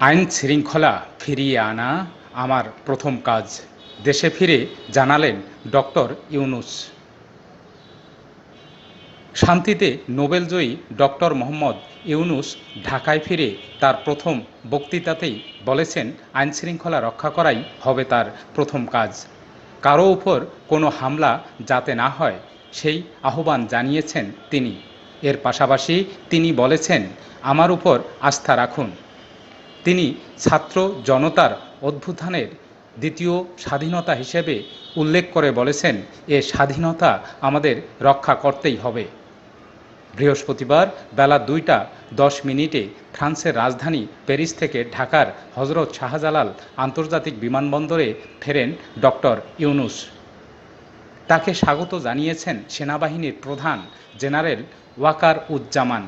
আইন শৃঙ্খলা ফিরিয়ে আনা আমার প্রথম কাজ। দেশে ফিরে জানালেন ডক্টর ইউনুস। শান্তিতে নোবেলজয়ী ডক্টর মোহাম্মদ ইউনুস ঢাকায় ফিরে তার প্রথম বক্তৃতাতেই বলেছেন, আইন শৃঙ্খলা রক্ষা করাই হবে তার প্রথম কাজ। কারও উপর কোনো হামলা যাতে না হয়, সেই আহ্বান জানিয়েছেন তিনি। এর পাশাপাশি তিনি বলেছেন, আমার উপর আস্থা রাখুন। তিনি ছাত্র জনতার অভ্যুত্থানের দ্বিতীয় স্বাধীনতা হিসেবে উল্লেখ করে বলেছেন, এ স্বাধীনতা আমাদের রক্ষা করতেই হবে। বৃহস্পতিবার বেলা দুইটা দশ মিনিটে ফ্রান্সের রাজধানী প্যারিস থেকে ঢাকার হজরত শাহজালাল আন্তর্জাতিক বিমানবন্দরে ফেরেন ডক্টর ইউনুস। তাকে স্বাগত জানিয়েছেন সেনাবাহিনীর প্রধান জেনারেল ওয়াকার উজ্জামান।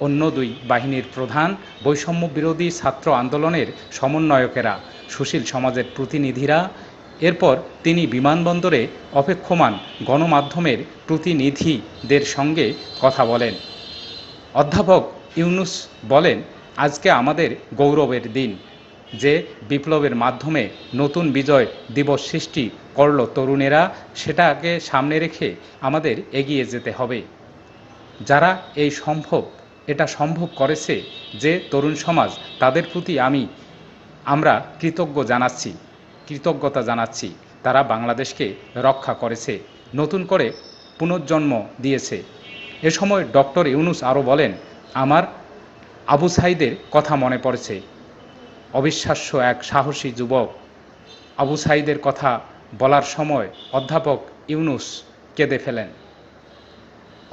অন্য দুই বাহিনীর প্রধান বৈষম্য বিরোধী ছাত্র আন্দোলনের সমন্বয়কেরা। সুশীল সমাজের প্রতিনিধিরা। এরপর তিনি বিমানবন্দরে অপেক্ষমান গণমাধ্যমের প্রতিনিধিদের সঙ্গে কথা বলেন। অধ্যাপক ইউনুস বলেন, আজকে আমাদের গৌরবের দিন। যে বিপ্লবের মাধ্যমে নতুন বিজয় দিবস সৃষ্টি করল তরুণেরা, সেটাকে সামনে রেখে আমাদের এগিয়ে যেতে হবে। যারা এই সম্ভব এটা সম্ভব করেছে যে তরুণ সমাজ তাদের প্রতি আমি, আমরা কৃতজ্ঞ জানাচ্ছি, কৃতজ্ঞতা জানাচ্ছি। তারা বাংলাদেশকে রক্ষা করেছে, নতুন করে পুনর্জন্ম দিয়েছে। এ সময় ডক্টর ইউনুস আরও বলেন, আমার আবু সাইদের কথা মনে পড়েছে। অবিশ্বাস্য এক সাহসী যুবক। আবু সাইদের কথা বলার সময় অধ্যাপক ইউনুস কেঁদে ফেলেন।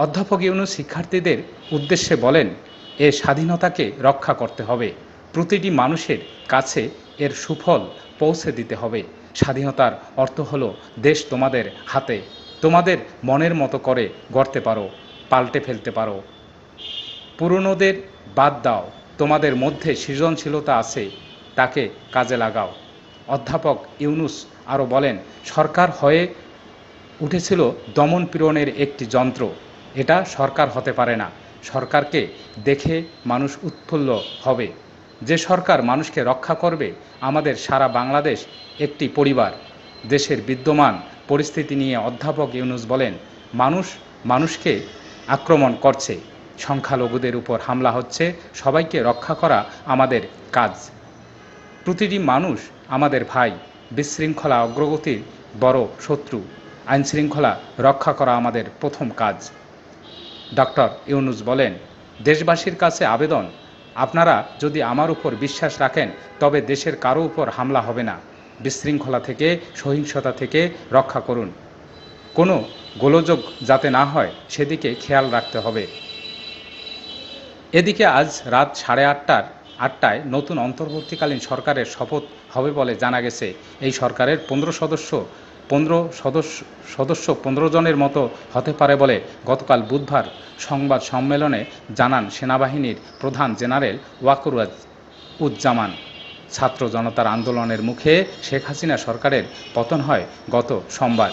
অধ্যাপক ইউনুস শিক্ষার্থীদের উদ্দেশ্যে বলেন, এ স্বাধীনতাকে রক্ষা করতে হবে। প্রতিটি মানুষের কাছে এর সুফল পৌঁছে দিতে হবে। স্বাধীনতার অর্থ হলো, দেশ তোমাদের হাতে, তোমাদের মনের মতো করে গড়তে পারো, পাল্টে ফেলতে পারো। পুরনোদের বাদ দাও, তোমাদের মধ্যে সৃজনশীলতা আছে, তাকে কাজে লাগাও। অধ্যাপক ইউনুস আরও বলেন, সরকার হয়ে উঠেছিল দমন পীড়নের একটি যন্ত্র। এটা সরকার হতে পারে না। সরকারকে দেখে মানুষ উৎফুল্ল হবে। যে সরকার মানুষকে রক্ষা করবে, আমাদের সারা বাংলাদেশ একটি পরিবার। দেশের বিদ্যমান পরিস্থিতি নিয়ে অধ্যাপক ইউনুস বলেন, মানুষ মানুষকে আক্রমণ করছে, সংখ্যালঘুদের উপর হামলা হচ্ছে, সবাইকে রক্ষা করা আমাদের কাজ। প্রতিটি মানুষ আমাদের ভাই, বিশৃঙ্খলা অগ্রগতির বড় শত্রু। আইনশৃঙ্খলা রক্ষা করা আমাদের প্রথম কাজ। ডক্টর ইউনুস বলেন, দেশবাসীর কাছে আবেদন। আপনারা যদি আমার উপর বিশ্বাস রাখেন, তবে দেশের কারও উপর হামলা হবে না। বিশৃঙ্খলা থেকে, সহিংসতা থেকে রক্ষা করুন। কোনো গোলযোগ যাতে না হয়, সেদিকে খেয়াল রাখতে হবে। এদিকে আজ রাত সাড়ে আটটার আটটায় নতুন অন্তর্বর্তীকালীন সরকারের শপথ হবে বলে জানা গেছে। এই সরকারের পনেরো সদস্য পনেরো সদস্য সদস্য পনেরো জনের মতো হতে পারে বলে গতকাল বুধবার সংবাদ সম্মেলনে জানান সেনাবাহিনীর প্রধান জেনারেল ওয়াকুরাজ উজ্জামান ছাত্র জনতার আন্দোলনের মুখে শেখ হাসিনা সরকারের পতন হয় গত সোমবার।